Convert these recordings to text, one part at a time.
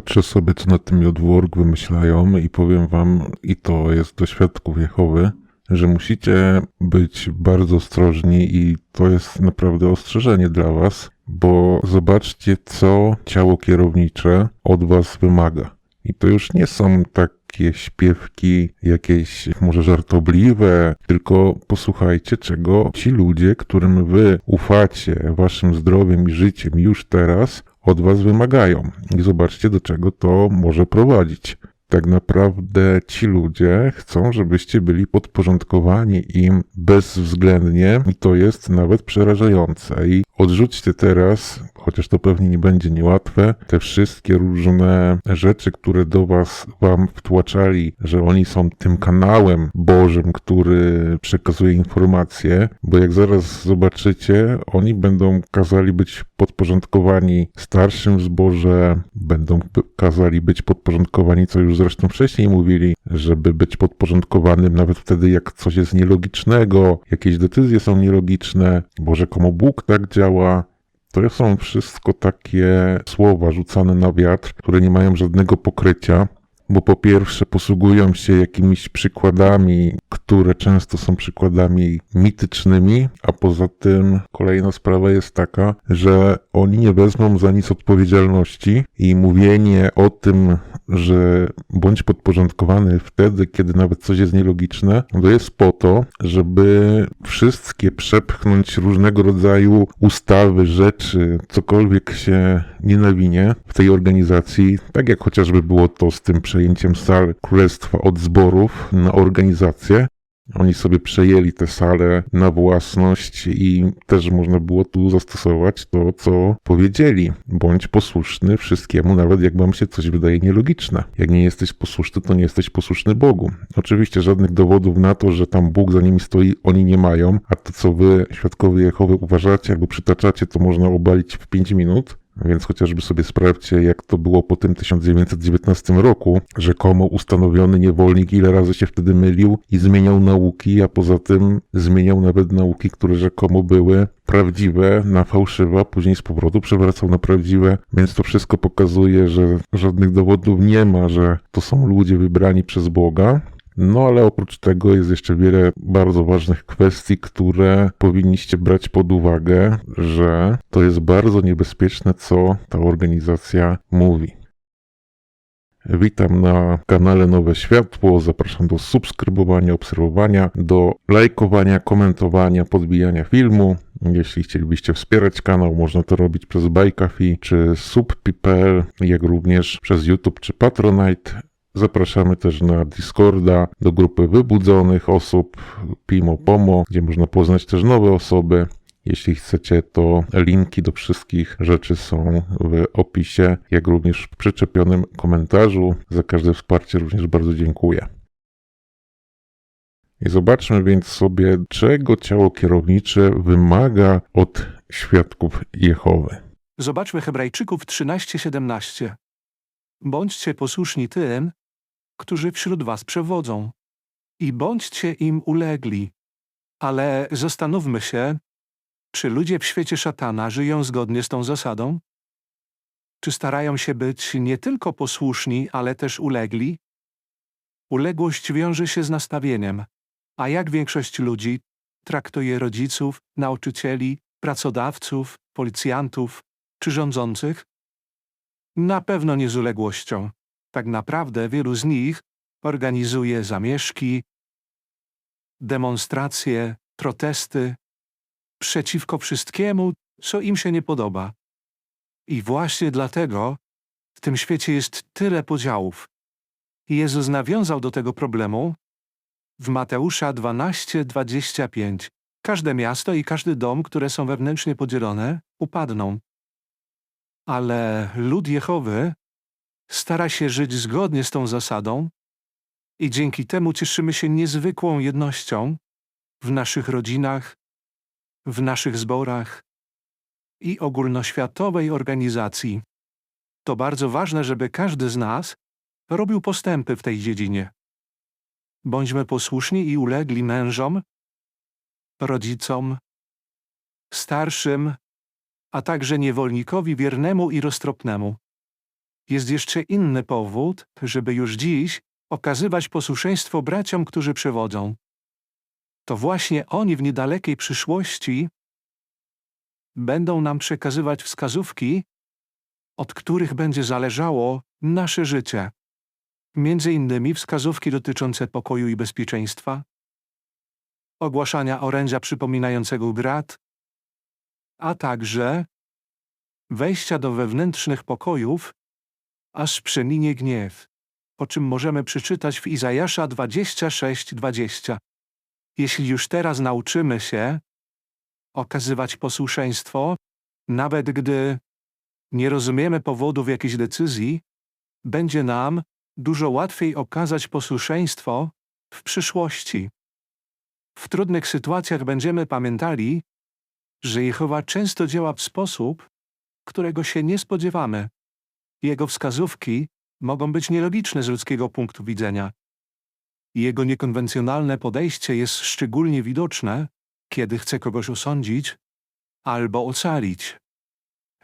patrzę sobie, co na tym JWORK wymyślają i powiem wam, i to jest do świadków Jehowy, że musicie być bardzo ostrożni i to jest naprawdę ostrzeżenie dla was, bo zobaczcie, co ciało kierownicze od was wymaga. I to już nie są takie śpiewki jakieś może żartobliwe, tylko posłuchajcie, czego ci ludzie, którym wy ufacie waszym zdrowiem i życiem już teraz, od was wymagają. I zobaczcie, do czego to może prowadzić. Tak naprawdę ci ludzie chcą, żebyście byli podporządkowani im bezwzględnie i to jest nawet przerażające. I odrzućcie teraz, chociaż to pewnie nie będzie niełatwe, te wszystkie różne rzeczy, które do was wam wtłaczali, że oni są tym kanałem Bożym, który przekazuje informacje, bo jak zaraz zobaczycie, oni będą kazali być podporządkowani starszym w zborze, będą kazali być podporządkowani, co już zresztą wcześniej mówili, żeby być podporządkowanym nawet wtedy, jak coś jest nielogicznego, jakieś decyzje są nielogiczne, bo rzekomo Bóg tak działa. To są wszystko takie słowa rzucane na wiatr, które nie mają żadnego pokrycia, bo po pierwsze posługują się jakimiś przykładami, które często są przykładami mitycznymi, a poza tym kolejna sprawa jest taka, że oni nie wezmą za nic odpowiedzialności i mówienie o tym, że bądź podporządkowany wtedy, kiedy nawet coś jest nielogiczne, to jest po to, żeby wszystkie przepchnąć różnego rodzaju ustawy, rzeczy, cokolwiek się nie nawinie w tej organizacji, tak jak chociażby było to z tym przejęciem sal królestwa od zborów na organizację. Oni sobie przejęli te sale na własność i też można było tu zastosować to, co powiedzieli. Bądź posłuszny wszystkiemu, nawet jak wam się coś wydaje nielogiczne. Jak nie jesteś posłuszny, to nie jesteś posłuszny Bogu. Oczywiście żadnych dowodów na to, że tam Bóg za nimi stoi, oni nie mają, a to, co wy, świadkowie Jehowy, uważacie albo przytaczacie, to można obalić w 5 minut. Więc chociażby sobie sprawdźcie, jak to było po tym 1919 roku. Rzekomo ustanowiony niewolnik ile razy się wtedy mylił i zmieniał nauki, a poza tym zmieniał nawet nauki, które rzekomo były prawdziwe na fałszywe, a później z powrotu przewracał na prawdziwe. Więc to wszystko pokazuje, że żadnych dowodów nie ma, że to są ludzie wybrani przez Boga. No ale oprócz tego jest jeszcze wiele bardzo ważnych kwestii, które powinniście brać pod uwagę, że to jest bardzo niebezpieczne, co ta organizacja mówi. Witam na kanale Nowe Światło. Zapraszam do subskrybowania, obserwowania, do lajkowania, komentowania, podbijania filmu. Jeśli chcielibyście wspierać kanał, można to robić przez Bajkafi czy sub.pl, jak również przez YouTube czy Patronite. Zapraszamy też na Discorda, do grupy wybudzonych osób Pimo Pomo, gdzie można poznać też nowe osoby. Jeśli chcecie, to linki do wszystkich rzeczy są w opisie, jak również w przyczepionym komentarzu. Za każde wsparcie również bardzo dziękuję. I zobaczmy więc sobie, czego ciało kierownicze wymaga od świadków Jehowy. Zobaczmy Hebrajczyków 13:17. Bądźcie posłuszni tym, którzy wśród was przewodzą, i bądźcie im ulegli. Ale zastanówmy się, czy ludzie w świecie szatana żyją zgodnie z tą zasadą? Czy starają się być nie tylko posłuszni, ale też ulegli? Uległość wiąże się z nastawieniem, a jak większość ludzi traktuje rodziców, nauczycieli, pracodawców, policjantów czy rządzących? Na pewno nie z uległością. Tak naprawdę wielu z nich organizuje zamieszki, demonstracje, protesty przeciwko wszystkiemu, co im się nie podoba. I właśnie dlatego w tym świecie jest tyle podziałów. Jezus nawiązał do tego problemu w Mateusza 12:25. Każde miasto i każdy dom, które są wewnętrznie podzielone, upadną. Ale lud Jehowy stara się żyć zgodnie z tą zasadą i dzięki temu cieszymy się niezwykłą jednością w naszych rodzinach, w naszych zborach i ogólnoświatowej organizacji. To bardzo ważne, żeby każdy z nas robił postępy w tej dziedzinie. Bądźmy posłuszni i ulegli mężom, rodzicom, starszym, a także niewolnikowi wiernemu i roztropnemu. Jest jeszcze inny powód, żeby już dziś okazywać posłuszeństwo braciom, którzy przewodzą. To właśnie oni w niedalekiej przyszłości będą nam przekazywać wskazówki, od których będzie zależało nasze życie. Między innymi wskazówki dotyczące pokoju i bezpieczeństwa, ogłaszania orędzia przypominającego brat, a także wejścia do wewnętrznych pokojów, aż przeminie gniew, o czym możemy przeczytać w Izajasza 26:20. Jeśli już teraz nauczymy się okazywać posłuszeństwo, nawet gdy nie rozumiemy powodów jakiejś decyzji, będzie nam dużo łatwiej okazać posłuszeństwo w przyszłości. W trudnych sytuacjach będziemy pamiętali, że Jehowa często działa w sposób, którego się nie spodziewamy. Jego wskazówki mogą być nielogiczne z ludzkiego punktu widzenia. Jego niekonwencjonalne podejście jest szczególnie widoczne, kiedy chce kogoś osądzić albo ocalić.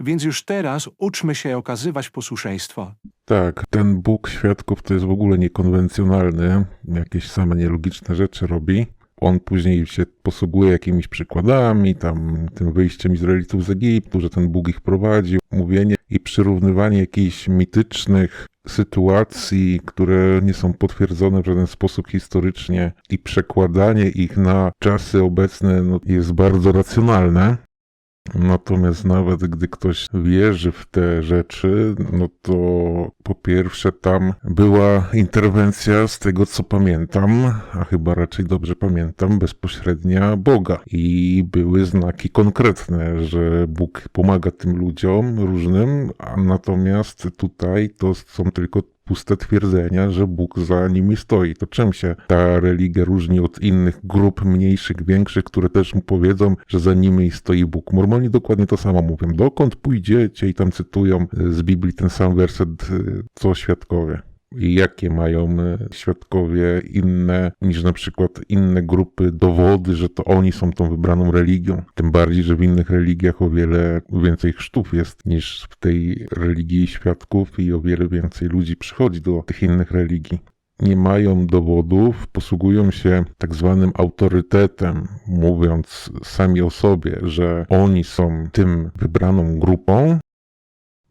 Więc już teraz uczmy się okazywać posłuszeństwo. Tak, ten Bóg świadków to jest w ogóle niekonwencjonalny, jakieś same nielogiczne rzeczy robi. On później się posługuje jakimiś przykładami, tam tym wyjściem Izraelitów z Egiptu, że ten Bóg ich prowadził, mówienie i przyrównywanie jakichś mitycznych sytuacji, które nie są potwierdzone w żaden sposób historycznie i przekładanie ich na czasy obecne no, jest bardzo racjonalne. Natomiast nawet gdy ktoś wierzy w te rzeczy, no to po pierwsze tam była interwencja z tego co pamiętam, a chyba raczej dobrze pamiętam, bezpośrednia Boga. I były znaki konkretne, że Bóg pomaga tym ludziom różnym, a natomiast tutaj to są tylko puste twierdzenia, że Bóg za nimi stoi. To czym się ta religia różni od innych grup mniejszych, większych, które też mu powiedzą, że za nimi stoi Bóg? Mormoni dokładnie to samo mówią. Dokąd pójdziecie? I tam cytują z Biblii ten sam werset, y, co świadkowie. Jakie mają y, świadkowie inne niż na przykład inne grupy dowody, że to oni są tą wybraną religią. Tym bardziej, że w innych religiach o wiele więcej chrztów jest niż w tej religii świadków i o wiele więcej ludzi przychodzi do tych innych religii. Nie mają dowodów, posługują się tak zwanym autorytetem, mówiąc sami o sobie, że oni są tym wybraną grupą,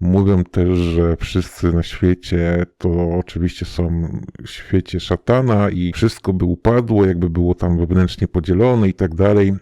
Mówią też, że wszyscy na świecie to oczywiście są w świecie szatana i wszystko by upadło, jakby było tam wewnętrznie podzielone i tak dalej.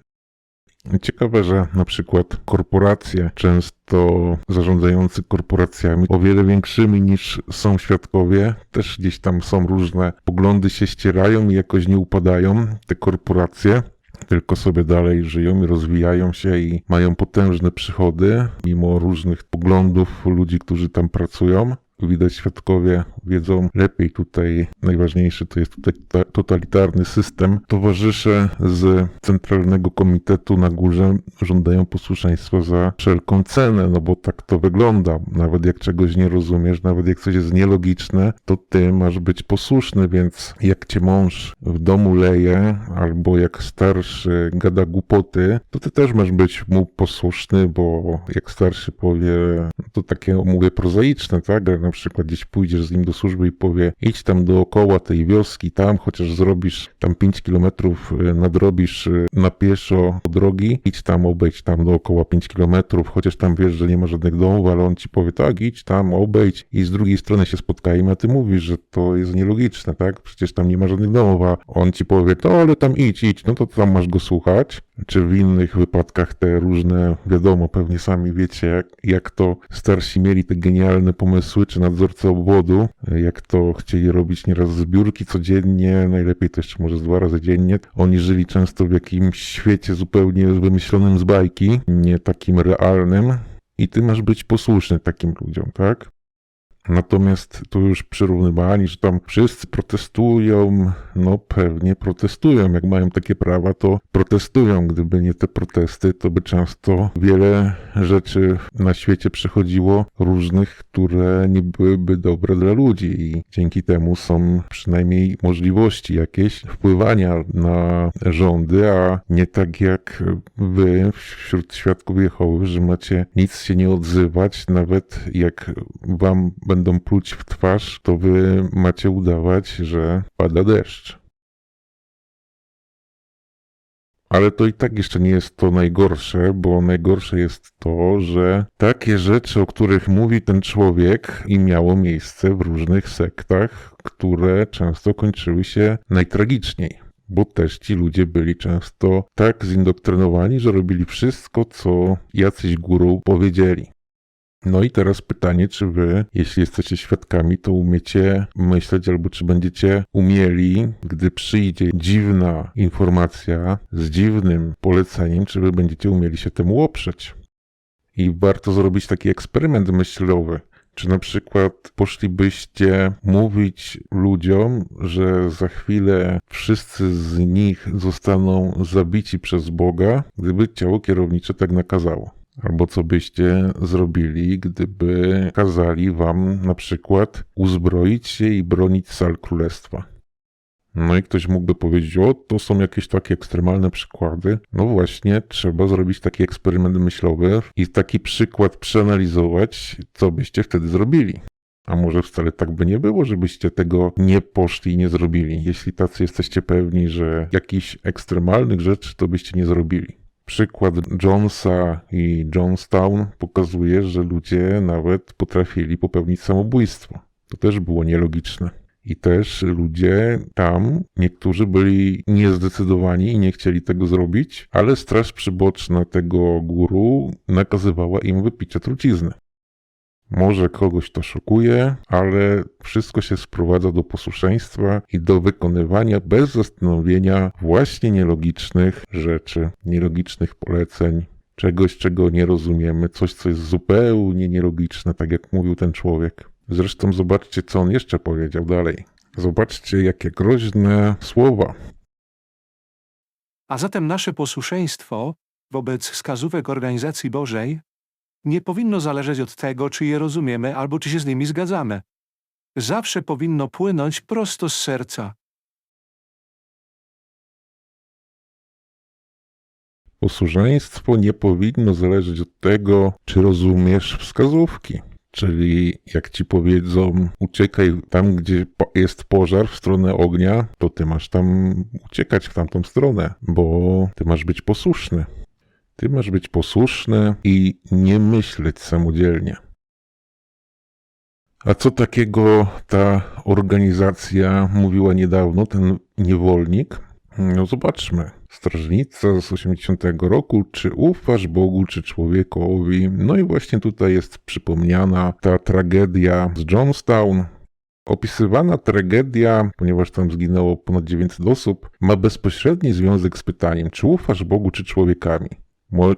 Ciekawe, że na przykład korporacje, często zarządzający korporacjami o wiele większymi niż są świadkowie, też gdzieś tam są różne poglądy się ścierają i jakoś nie upadają te korporacje tylko sobie dalej żyją i rozwijają się i mają potężne przychody, mimo różnych poglądów ludzi, którzy tam pracują. Widać, świadkowie wiedzą lepiej tutaj. Najważniejszy to jest tutaj ta- totalitarny system. Towarzysze z Centralnego Komitetu na górze żądają posłuszeństwa za wszelką cenę, no bo tak to wygląda. Nawet jak czegoś nie rozumiesz, nawet jak coś jest nielogiczne, to ty masz być posłuszny, więc jak cię mąż w domu leje, albo jak starszy gada głupoty, to ty też masz być mu posłuszny, bo jak starszy powie, no to takie mówię prozaiczne, tak? Przykład gdzieś pójdziesz z nim do służby i powie, idź tam dookoła tej wioski, tam chociaż zrobisz tam 5 kilometrów, y, nadrobisz y, na pieszo drogi, idź tam, obejdź tam dookoła 5 kilometrów, chociaż tam wiesz, że nie ma żadnych domów, ale on ci powie, tak, idź tam, obejdź i z drugiej strony się spotkajmy, a ty mówisz, że to jest nielogiczne, tak? Przecież tam nie ma żadnych domów, a on ci powie, to ale tam idź, idź, no to tam masz go słuchać. Czy w innych wypadkach te różne, wiadomo, pewnie sami wiecie, jak, jak to starsi mieli te genialne pomysły, czy nadzorcy obwodu, jak to chcieli robić nieraz zbiórki codziennie, najlepiej to jeszcze może dwa razy dziennie. Oni żyli często w jakimś świecie zupełnie wymyślonym z bajki, nie takim realnym. I ty masz być posłuszny takim ludziom, tak? Natomiast tu już przyrównywali, że tam wszyscy protestują, no pewnie protestują. Jak mają takie prawa, to protestują. Gdyby nie te protesty, to by często wiele rzeczy na świecie przechodziło różnych, które nie byłyby dobre dla ludzi i dzięki temu są przynajmniej możliwości jakieś wpływania na rządy, a nie tak jak wy wśród świadków Jehowy, że macie nic się nie odzywać, nawet jak wam będą pluć w twarz, to wy macie udawać, że pada deszcz. Ale to i tak jeszcze nie jest to najgorsze, bo najgorsze jest to, że takie rzeczy, o których mówi ten człowiek, i miało miejsce w różnych sektach, które często kończyły się najtragiczniej. Bo też ci ludzie byli często tak zindoktrynowani, że robili wszystko, co jacyś guru powiedzieli. No i teraz pytanie, czy wy, jeśli jesteście świadkami, to umiecie myśleć, albo czy będziecie umieli, gdy przyjdzie dziwna informacja z dziwnym poleceniem, czy wy będziecie umieli się temu oprzeć. I warto zrobić taki eksperyment myślowy. Czy na przykład poszlibyście mówić ludziom, że za chwilę wszyscy z nich zostaną zabici przez Boga, gdyby ciało kierownicze tak nakazało? Albo co byście zrobili, gdyby kazali wam na przykład uzbroić się i bronić sal królestwa? No i ktoś mógłby powiedzieć, o, to są jakieś takie ekstremalne przykłady. No właśnie, trzeba zrobić taki eksperyment myślowy i taki przykład przeanalizować, co byście wtedy zrobili. A może wcale tak by nie było, żebyście tego nie poszli i nie zrobili. Jeśli tacy jesteście pewni, że jakichś ekstremalnych rzeczy to byście nie zrobili. Przykład Jonesa i Jonestown pokazuje, że ludzie nawet potrafili popełnić samobójstwo. To też było nielogiczne. I też ludzie tam, niektórzy byli niezdecydowani i nie chcieli tego zrobić, ale straż przyboczna tego guru nakazywała im wypicie trucizny. Może kogoś to szokuje, ale wszystko się sprowadza do posłuszeństwa i do wykonywania bez zastanowienia właśnie nielogicznych rzeczy, nielogicznych poleceń, czegoś, czego nie rozumiemy, coś, co jest zupełnie nielogiczne, tak jak mówił ten człowiek. Zresztą zobaczcie, co on jeszcze powiedział dalej. Zobaczcie, jakie groźne słowa. A zatem nasze posłuszeństwo wobec wskazówek organizacji Bożej nie powinno zależeć od tego, czy je rozumiemy albo czy się z nimi zgadzamy. Zawsze powinno płynąć prosto z serca. Posłuszeństwo nie powinno zależeć od tego, czy rozumiesz wskazówki. Czyli jak ci powiedzą, uciekaj tam, gdzie jest pożar w stronę ognia, to ty masz tam uciekać w tamtą stronę, bo ty masz być posłuszny. Ty masz być posłuszny i nie myśleć samodzielnie. A co takiego ta organizacja mówiła niedawno, ten niewolnik? No zobaczmy. Strażnica z 80 roku, czy ufasz Bogu, czy człowiekowi? No i właśnie tutaj jest przypomniana ta tragedia z Johnstown. Opisywana tragedia, ponieważ tam zginęło ponad 900 osób, ma bezpośredni związek z pytaniem, czy ufasz Bogu, czy człowiekami?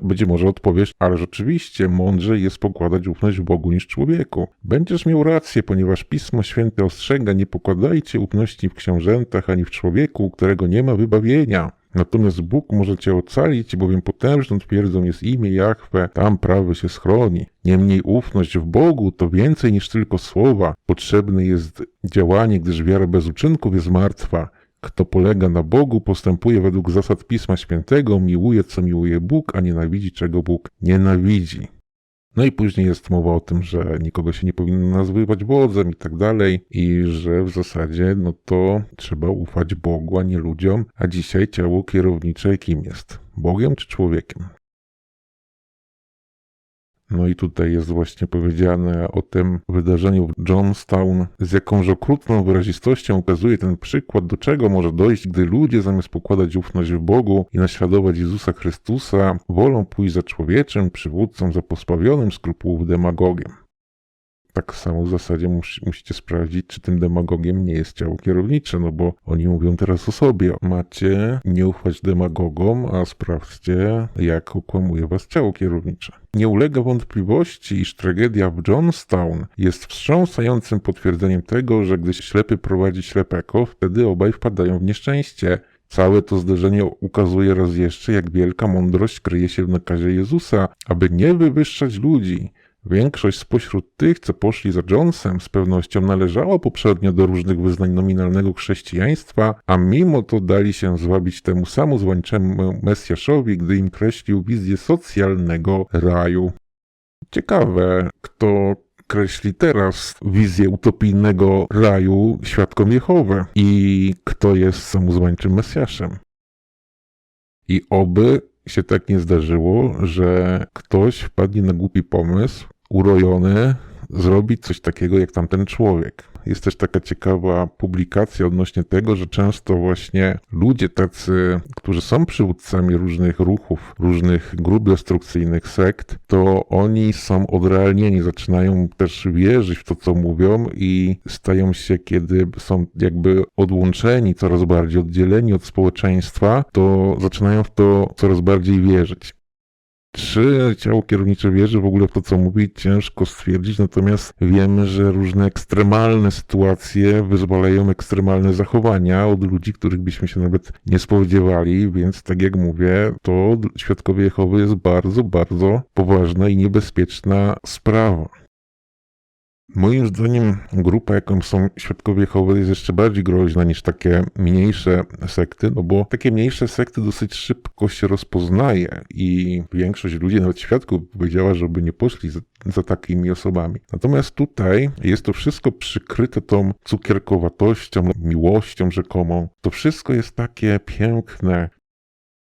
Być może odpowiesz, ale rzeczywiście mądrzej jest pokładać ufność Bogu niż człowieku. Będziesz miał rację, ponieważ Pismo Święte ostrzega, nie pokładajcie ufności w książętach ani w człowieku, którego nie ma wybawienia. Natomiast Bóg może cię ocalić, bowiem potężną twierdzą jest imię Jahwe, tam prawy się schroni. Niemniej ufność w Bogu to więcej niż tylko słowa. Potrzebne jest działanie, gdyż wiara bez uczynków jest martwa. Kto polega na Bogu, postępuje według zasad Pisma Świętego, miłuje co miłuje Bóg, a nienawidzi czego Bóg nienawidzi. No i później jest mowa o tym, że nikogo się nie powinno nazywać wodzem i tak dalej, i że w zasadzie no to trzeba ufać Bogu, a nie ludziom, a dzisiaj ciało kierownicze kim jest? Bogiem czy człowiekiem? No i tutaj jest właśnie powiedziane o tym wydarzeniu w Johnstown, z jakąż okrutną wyrazistością ukazuje ten przykład, do czego może dojść, gdy ludzie zamiast pokładać ufność w Bogu i naśladować Jezusa Chrystusa, wolą pójść za człowieczym, przywódcą, za pozbawionym skrupułów demagogiem. Tak samo w zasadzie mus, musicie sprawdzić, czy tym demagogiem nie jest ciało kierownicze, no bo oni mówią teraz o sobie. Macie nie ufać demagogom, a sprawdźcie, jak okłamuje was ciało kierownicze. Nie ulega wątpliwości, iż tragedia w Johnstown jest wstrząsającym potwierdzeniem tego, że gdy ślepy prowadzi ślepego, wtedy obaj wpadają w nieszczęście. Całe to zdarzenie ukazuje raz jeszcze, jak wielka mądrość kryje się w nakazie Jezusa, aby nie wywyższać ludzi. Większość spośród tych, co poszli za Jonesem, z pewnością należała poprzednio do różnych wyznań nominalnego chrześcijaństwa, a mimo to dali się zwabić temu samozwańczemu Mesjaszowi, gdy im kreślił wizję socjalnego raju. Ciekawe, kto kreśli teraz wizję utopijnego raju świadkom Jehowy i kto jest samozwańczym Mesjaszem. I oby się tak nie zdarzyło, że ktoś wpadnie na głupi pomysł, urojony, zrobić coś takiego jak tamten człowiek. Jest też taka ciekawa publikacja odnośnie tego, że często właśnie ludzie tacy, którzy są przywódcami różnych ruchów, różnych grup destrukcyjnych sekt, to oni są odrealnieni, zaczynają też wierzyć w to, co mówią i stają się, kiedy są jakby odłączeni, coraz bardziej oddzieleni od społeczeństwa, to zaczynają w to coraz bardziej wierzyć. Czy ciało kierownicze wierzy w ogóle w to, co mówi, ciężko stwierdzić, natomiast wiemy, że różne ekstremalne sytuacje wyzwalają ekstremalne zachowania od ludzi, których byśmy się nawet nie spodziewali, więc tak jak mówię, to świadkowie Jehowy jest bardzo, bardzo poważna i niebezpieczna sprawa. Moim zdaniem grupa, jaką są Świadkowie Jehowy, jest jeszcze bardziej groźna niż takie mniejsze sekty, no bo takie mniejsze sekty dosyć szybko się rozpoznaje i większość ludzi, nawet świadków, powiedziała, żeby nie poszli za, za takimi osobami. Natomiast tutaj jest to wszystko przykryte tą cukierkowatością, miłością rzekomą. To wszystko jest takie piękne,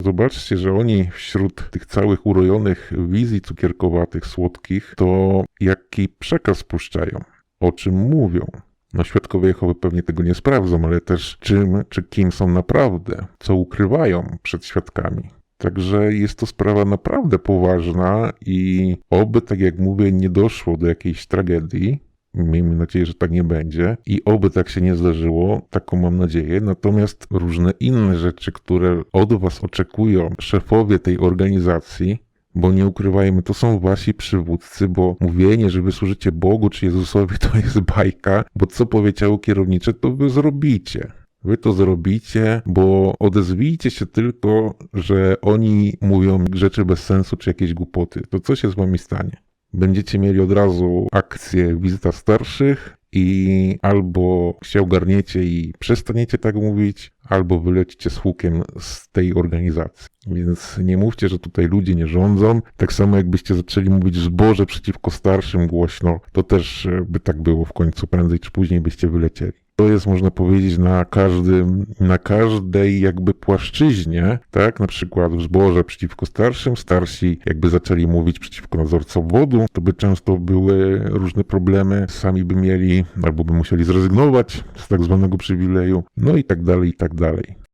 Zobaczcie, że oni wśród tych całych urojonych wizji cukierkowatych, słodkich, to jaki przekaz puszczają, o czym mówią. No świadkowie Jehowy pewnie tego nie sprawdzą, ale też czym czy kim są naprawdę, co ukrywają przed świadkami. Także jest to sprawa naprawdę poważna i oby, tak jak mówię, nie doszło do jakiejś tragedii, Miejmy nadzieję, że tak nie będzie i oby tak się nie zdarzyło, taką mam nadzieję. Natomiast różne inne rzeczy, które od Was oczekują szefowie tej organizacji, bo nie ukrywajmy, to są wasi przywódcy, bo mówienie, że wy służycie Bogu czy Jezusowi, to jest bajka, bo co powie ciało kierownicze, to wy zrobicie. Wy to zrobicie, bo odezwijcie się tylko, że oni mówią rzeczy bez sensu czy jakieś głupoty. To co się z wami stanie? Będziecie mieli od razu akcję wizyta starszych i albo się ogarniecie i przestaniecie tak mówić, albo wylecicie z hukiem z tej organizacji. Więc nie mówcie, że tutaj ludzie nie rządzą. Tak samo jakbyście zaczęli mówić zboże przeciwko starszym głośno, to też e, by tak było w końcu, prędzej czy później byście wylecieli. To jest, można powiedzieć, na każdym, na każdej jakby płaszczyźnie, tak? Na przykład w zboże przeciwko starszym, starsi jakby zaczęli mówić przeciwko nadzorcom wodu, to by często były różne problemy, sami by mieli albo by musieli zrezygnować z tak zwanego przywileju, no i tak dalej, i tak dalej.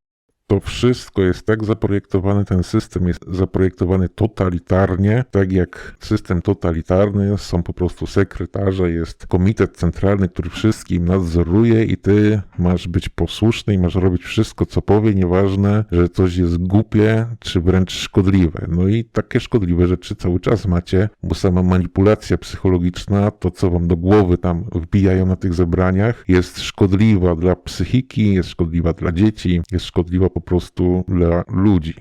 To wszystko jest tak zaprojektowane, ten system jest zaprojektowany totalitarnie, tak jak system totalitarny, są po prostu sekretarze, jest komitet centralny, który wszystkim nadzoruje i ty masz być posłuszny i masz robić wszystko, co powie, nieważne, że coś jest głupie, czy wręcz szkodliwe. No i takie szkodliwe rzeczy cały czas macie, bo sama manipulacja psychologiczna, to co wam do głowy tam wbijają na tych zebraniach, jest szkodliwa dla psychiki, jest szkodliwa dla dzieci, jest szkodliwa po prostu dla ludzi.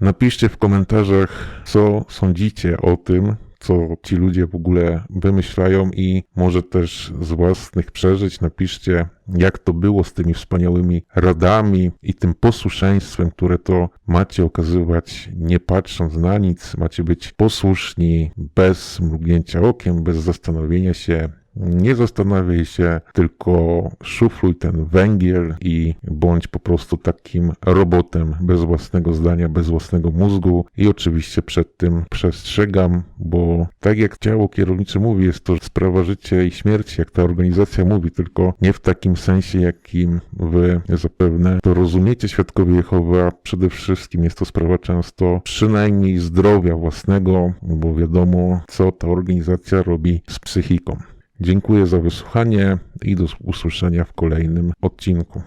Napiszcie w komentarzach, co sądzicie o tym, co ci ludzie w ogóle wymyślają i może też z własnych przeżyć napiszcie, jak to było z tymi wspaniałymi radami i tym posłuszeństwem, które to macie okazywać nie patrząc na nic, macie być posłuszni bez mrugnięcia okiem, bez zastanowienia się, nie zastanawiaj się, tylko szufluj ten węgiel i bądź po prostu takim robotem bez własnego zdania, bez własnego mózgu. I oczywiście przed tym przestrzegam, bo tak jak ciało kierownicze mówi, jest to sprawa życia i śmierci, jak ta organizacja mówi, tylko nie w takim sensie, jakim wy zapewne to rozumiecie, świadkowie Jehowy, a przede wszystkim jest to sprawa często przynajmniej zdrowia własnego, bo wiadomo, co ta organizacja robi z psychiką. Dziękuję za wysłuchanie i do usłyszenia w kolejnym odcinku.